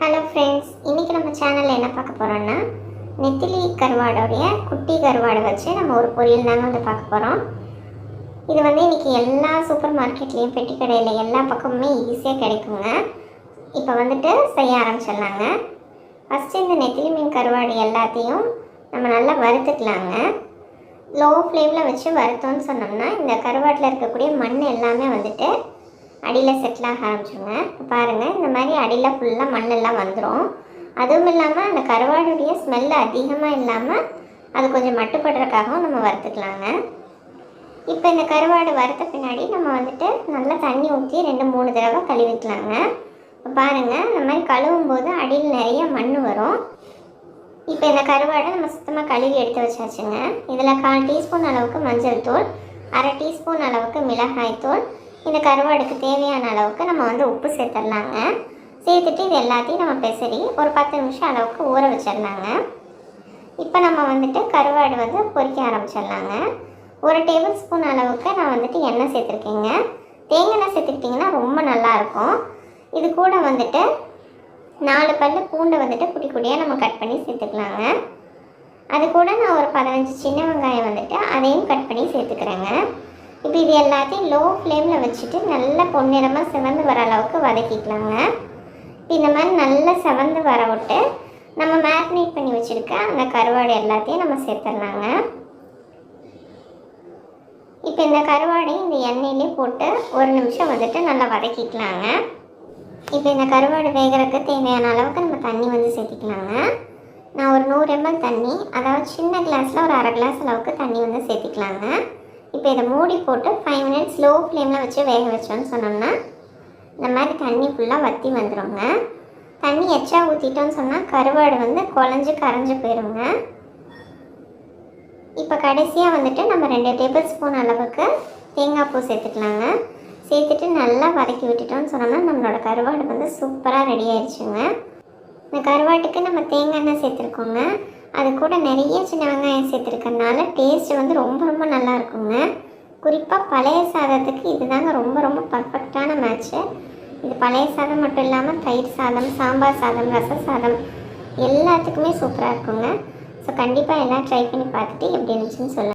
Hello friends இன்றைக்கி நம்ம சேனலில் என்ன பார்க்க போகிறோன்னா நெத்திலி கருவாடோடைய குட்டி கருவாடை வச்சு நம்ம ஒரு பொரியல் தாங்க வந்து பார்க்க போகிறோம் இது வந்து இன்றைக்கி எல்லா சூப்பர் மார்க்கெட்லேயும் பெட்டி கடையில் எல்லா பக்கமுமே ஈஸியாக கிடைக்குங்க. இப்போ வந்துட்டு செய்ய ஆரம்பிச்சிடலாங்க. ஃபஸ்ட்டு இந்த நெத்திலி மீன் கருவாடு எல்லாத்தையும் நம்ம நல்லா வறுத்துக்கலாங்க. லோ ஃப்ளேமில் வச்சு வறுத்தோன்னு சொன்னோம்னா இந்த கருவாட்டில் இருக்கக்கூடிய மண் எல்லாமே வந்துட்டு அடியில் செட்டில் ஆக ஆரம்பிச்சிருங்க. பாருங்கள் இந்த மாதிரி அடியில் ஃபுல்லாக மண்ணெல்லாம் வந்துடும் அதுவும் இல்லாமல் அந்த கருவாடுடைய ஸ்மெல் அதிகமாக இல்லாமல் அது கொஞ்சம் மட்டுப்படுறதுக்காகவும் நம்ம வறுத்துக்கலாங்க. இப்போ இந்த கருவாடு வறுத்த பின்னாடி நம்ம வந்துட்டு நல்லா தண்ணி ஊற்றி ரெண்டு மூணு தடவை கழுவிக்கலாங்க. இப்போ பாருங்கள் இந்த மாதிரி கழுவும் போது அடியில் நிறைய மண் வரும். இப்போ இந்த கருவாடை நம்ம சுத்தமாக கழுவி எடுத்து வச்சாச்சுங்க. இதில் கால் டீஸ்பூன் அளவுக்கு மஞ்சள் தூள் அரை டீஸ்பூன் அளவுக்கு மிளகாய் தூள் இந்த கருவாடுக்கு தேவையான அளவுக்கு நம்ம வந்து உப்பு சேர்த்துடலாங்க. சேர்த்துட்டு இது எல்லாத்தையும் நம்ம பெசரி ஒரு பத்து நிமிஷம் அளவுக்கு ஊற வச்சிடலாங்க. இப்போ நம்ம வந்துட்டு கருவாடு வந்து பொரிக்க ஆரம்பிச்சிடலாங்க. ஒரு டேபிள் ஸ்பூன் அளவுக்கு நான் வந்துட்டு எண்ணெய் சேர்த்துருக்கேங்க. தேங்காய் எண்ணெய் சேர்த்துக்கிட்டிங்கன்னா ரொம்ப நல்லாயிருக்கும் இது கூட வந்துட்டு நாலு பல்லு பூண்டை வந்துட்டு குட்டி குட்டியாக நம்ம கட் பண்ணி சேர்த்துக்கலாங்க. அது கூட நான் ஒரு பதினஞ்சு சின்ன வெங்காயம் வந்துட்டு அதையும் கட் பண்ணி சேர்த்துக்கிறேங்க. இப்போ இது எல்லாத்தையும் லோ ஃப்ளேமில் வச்சுட்டு நல்லா பொன்னிறமாக சிவந்து வர அளவுக்கு வதக்கிக்கலாங்க. இப்போ இந்த மாதிரி நல்லா செவந்து வர விட்டு நம்ம மேரினேட் பண்ணி வச்சுருக்க அந்த கருவாடு எல்லாத்தையும் நம்ம சேர்த்துடலாங்க. இப்போ இந்த கருவாடையும் இந்த எண்ணெயிலே போட்டு ஒரு நிமிஷம் வந்துட்டு நல்லா வதக்கிக்கலாங்க. இப்போ இந்த கருவாடு வேகிறதுக்கு தேவையான அளவுக்கு நம்ம தண்ணி வந்து சேர்த்திக்கலாங்க. நான் ஒரு நூறு எம்எல் தண்ணி அதாவது சின்ன கிளாஸில் ஒரு அரை கிளாஸ் அளவுக்கு தண்ணி வந்து சேர்த்திக்கலாங்க. இப்போ இதை மூடி போட்டு ஃபைவ் மினிட்ஸ் லோ ஃப்ளேமில் வச்சு வேக வச்சோன்னு சொன்னோம்னா இந்த மாதிரி தண்ணி ஃபுல்லாக வற்றி வந்துடுங்க தண்ணி எச்சா ஊற்றிட்டோன்னு சொன்னால் கருவாடு வந்து குழஞ்சி கரைஞ்சி போயிடுங்க இப்போ கடைசியாக வந்துட்டு நம்ம ரெண்டு டேபிள் ஸ்பூன் அளவுக்கு தேங்காய் பூ சேர்த்துக்கலாங்க. சேர்த்துட்டு நல்லா வதக்கி விட்டுட்டோம்னு சொன்னோம்னா நம்மளோட கருவாடு வந்து சூப்பராக ரெடி ஆயிடுச்சுங்க. இந்த கருவாட்டுக்கு நம்ம தேங்காய் எண்ணெய் சேர்த்துருக்கோங்க. அது கூட நிறைய சின்ன வெங்காயம் சேர்த்துருக்கறனால டேஸ்ட் வந்து ரொம்ப ரொம்ப நல்லா இருக்குங்க. குறிப்பாக பழைய சாதத்துக்கு இதுதாங்க ரொம்ப ரொம்ப பர்ஃபெக்டான மேட்ச்சு இது பழைய சாதம் மட்டும் இல்லாமல் தயிர் சாதம் சாம்பார் சாதம் ரச சாதம் எல்லாத்துக்குமே சூப்பராக இருக்குங்க. ஸோ கண்டிப்பாக எல்லாம் ட்ரை பண்ணி பார்த்துட்டு எப்படி இருந்துச்சுன்னு சொல்லுங்கள்